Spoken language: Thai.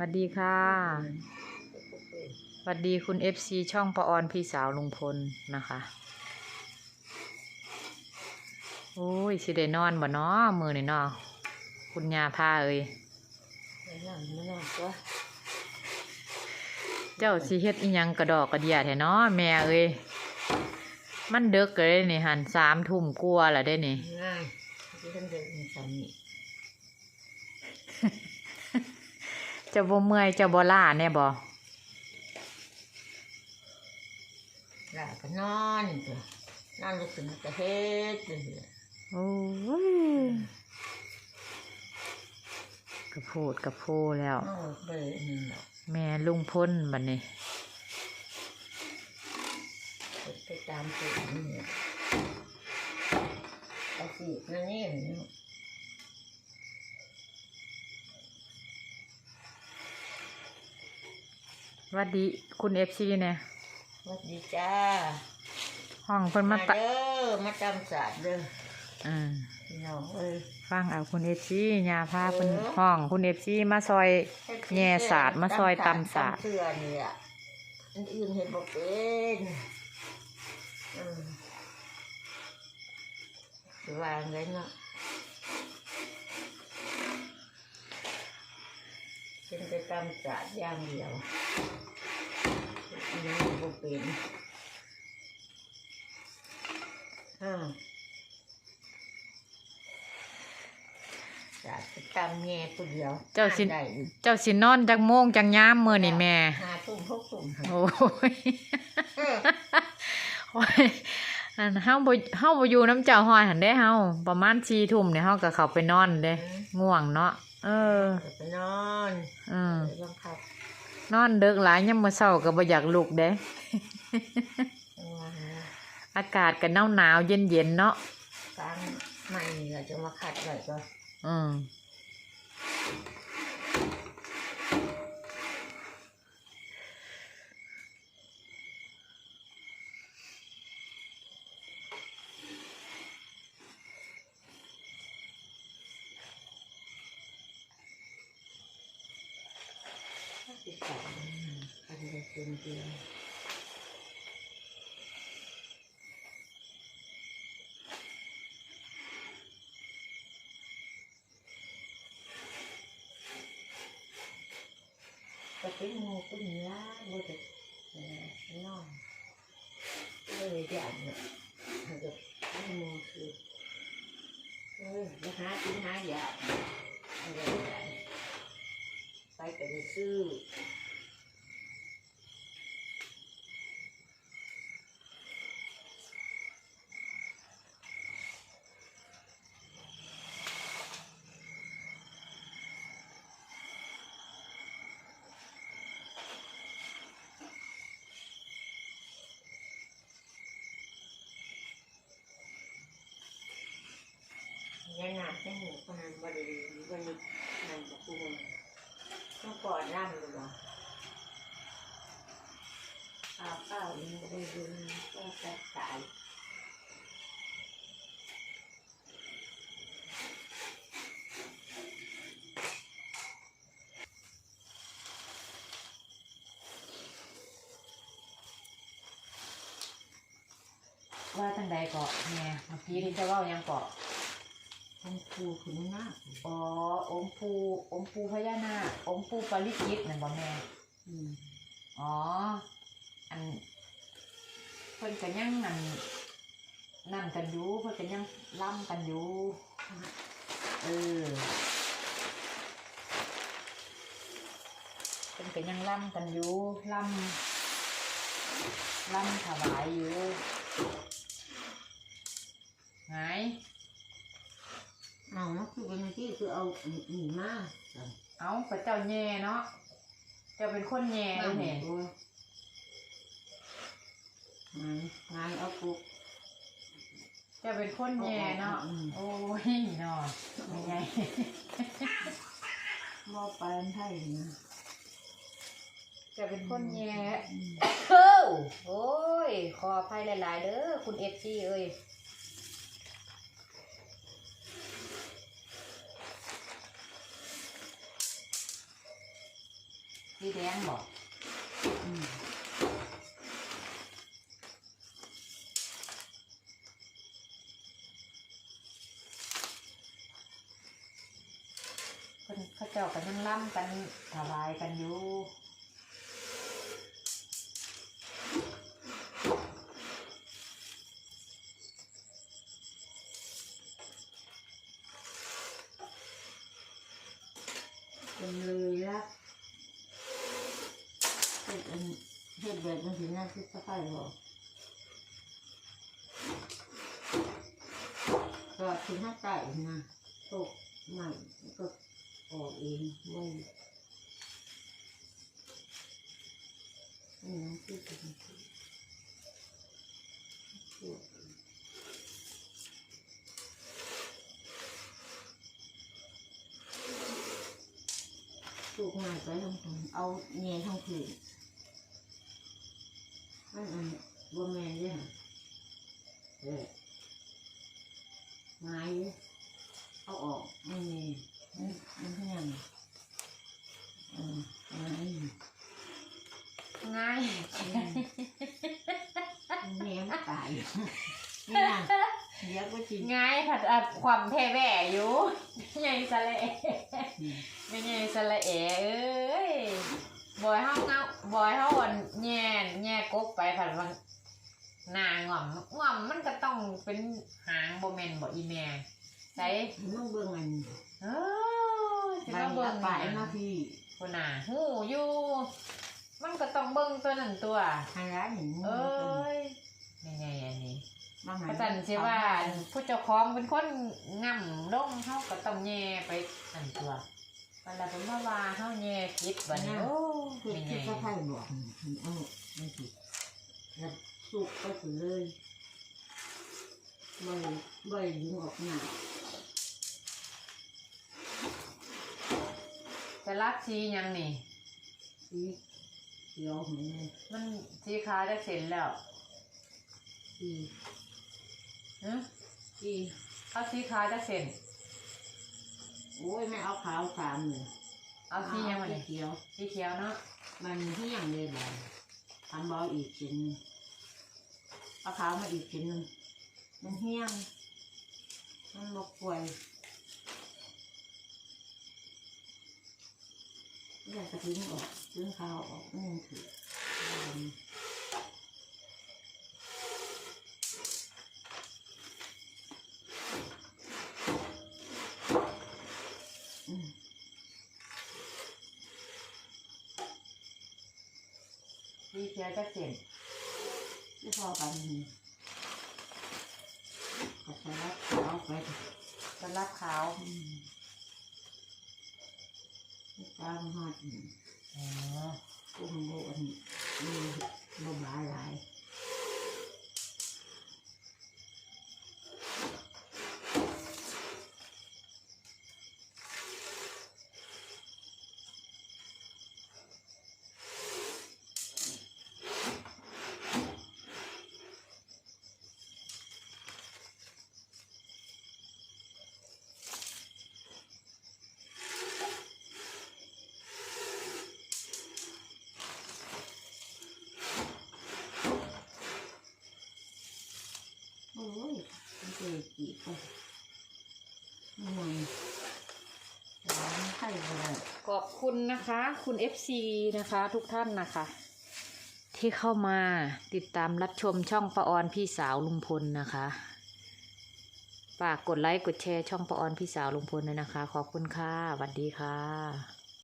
วัสดีค่ะสวัสดีคุณเอฟซีช่องปออนพี่สาวลุงพลนะคะ โอ้ยสิได้นอนบ่เนาะมือนี่เนาะคุณยาพาเอ้ยเจ้าสิเฮ็ดอีหยังกระดอกกระเดียแท้เนาะแม่เอ้ยมันเดึกก็ได้นี่หันสามทุ่มกลัวาแล้วได้นี่ง่ายที่ท่านเดินมีสามี จะบ่เมื่อยเจะบ่ล้าแน่บ่หลับก็นอนตัวนอนลุกขึ้นมาจะเฮ็ดเลยโอ้ยกระโพดกระโพแล้วนอนไปนี่เนาะแม่ลุงพลบัดนี้ไปตามตัวนี่เนี่ยเอาสินั่นนี่เนาะ ห วัดดีคุณเอฟซีเนี่ยสวัสดีจ้า ห้องเพิ่นมามาตะเด้อมาจำศาสตร์เด้ออืมพี่น้องเอ้ย ฟังเอาคุณเอฟซียาพาเพิ่นห้องคุณเอฟซีมาซอย แง่ศาสตร์มาซอยตำศาสตร์ตำเสื้อนี่อะอันอื่นเห็นบอกเป็นอืมสิวางไงเนาะเป็นไป ตามศาสตร์อย่างเดียวอันนี้บอกเป็นอ่าศาสตร์ไปตามแง่ผู้เดียวเจ้าสิหได้เจ้าสินอนจักโมงจักยามมื้อนี่แม่หาทุ่มหกทุ่มโอ้ยเออโอ้ยอันเฮาบ่เฮาบ่อยู่น้ำเจ้าฮอยหันได้เฮาประมาณ4ทุ่มเนี่ยเฮาก็เข้าไปนอนเด้ ง่วงเนาะ เออไปนอนอืมไปบังคับนอนดึกหลายยามมื้อเช้าก็บ่อยากลุกเด้จังหวะนี้อากาศก็หนาวๆเย็นๆเนาะกลางใหม่เราจะมาขัดไว้ก็อืม ติดต่อขัดได้เต็มเดียวก็เป็นงูก็มีล้าบ่จะเอ่อนอนเลยอย่างเนี่ยมันจะให้งูคือเออไปหากินหาอยากอะไรอย่างไปก็ได้ซื้อ ยังหนักยังหนูคนนั้นบริเวณวันนี้นั่นกับกูเมื่อก่อนร่ำหรือเปล่าอ้าวเปล่ายังบริเวณก็จะตายว่าจังใดเกาะแม่ยเมื่อกี้ที่จะว่ายังเกาะ องคูขึ้นหน้าอ๋อองค์ปูองค์ปูพญานาคองค์ปูปาริจิตนั่นบ่แม่อืมอ๋อ อันเพิ่นก็ยังนั่นนั่นกันอยู่เพิ่นก็ยังล่ำกันอยู่เออเพิ่นก็ยังล่ำกันอยู่ล่ำล่ำถวายอยู่ไง เอาเนาะคือเป็นที่คือเอาหนีมาเอาพระเจ้าแย่เนาะเจ้าเป็นคนแย่เลยเนี่ยงานงานเอาปุ๊บเจ้าเป็นคนแย่เนาะอืมโอ้ยเนาะยังไงบ่ไปอันไทยนะจะเป็นคนแย่อืมเฮ้อโอ้ย ขออภัยหลาย ๆ เด้อคุณเอฟซีเอ้ย สีแดงบอกอืมเพิ่นเขาเจ้ากันยังล่ำกันถวายกันอยู่เป็นเลยละ ฮ็ดอันเฮ็ดแบบมันถึงน่าคิดสักไปหรอก็ถึงห้าไก่นะตกใหม่ก็ออกเองไว้อันนั้นคือเป็นที่ถูกงาไปทั้งคนเอาเงี้ยทั้งคืน มันอันบ่แม่นเลยค่ะเออไม้เลยเอาออกไม่มีมันมันเพียงเออไม้ง่ายแม่มันตายนี่นะเดี๋ยวก็จริงง่ายผัดอัดความแพ่แหวอยู่ใหญ่สะเลไม่ใหญ่สะเลเอ้ย บอยเฮาเงาบอยเฮาอันแง่แง่กกไปผัดวังหน้าง่อมง่อมมันก็ต้องเป็นหางโบแมนบ่อีแม่ใส่มันเบิ่งอันเออสิใบมาเบิ่งไปหยังมาพี่คนน่ะหูอยู่มันก็ต้องเบิ่งตัวนั้นตัวทางร้านเห็นเอ้ยยังไงอันนี้บางพระจันทร์สิว่าผู้เจ้าของเป็นคนง่ำลงเฮาก็ต้องแย่ไปอันตัว วันละผมว่าว่าเฮาแย่คิดบัดนี้โอ้คือไม่ที่ไงเขาไพ่บอกเอาไม่ผิดแล้วสุกก็ถือเลยใบใบยิงออกหนาจะรับสีหยังนี่ สีเขียวเหมือนเลยมันสีขาวจะเสร็จแล้วสีฮะสีเอาสีขาวจะเสร็จ โอ้ยไม่เอาขาวสามเลยเอาสีหยังมาสีนี่เขียวสีเขียวเนาะมันที่อย่างเลยแหละทำบออีกชิ้นหนึ่งเอาขาวมาอีกชิ้นหนึ่งมันเฮี้ยงมันบกป่วยอยากจะทิ้งออกทิ้งขาวออกนี่มันถืออืม สีเขียวจะเสร็จไม่พอกันนี่ก็ใช้รับเอาไปจะรับขาวอืมตามหอดนี่อ๋อกุ้งโบอันนี้มีโบบาหลาย โอ้ยมันเกิดกี่ไปมันไงร้านไขอบคุณนะคะ คุณ FC นะคะ ทุกท่านนะคะ ที่เข้ามาติดตามรับชมช่องปะออนพี่สาวลุงพลนะคะฝากกดไลค์กดแชร์ช่องปะออนพี่สาวลุงพลเลยนะคะ ขอบคุณค่ะสวัสดีค่ะ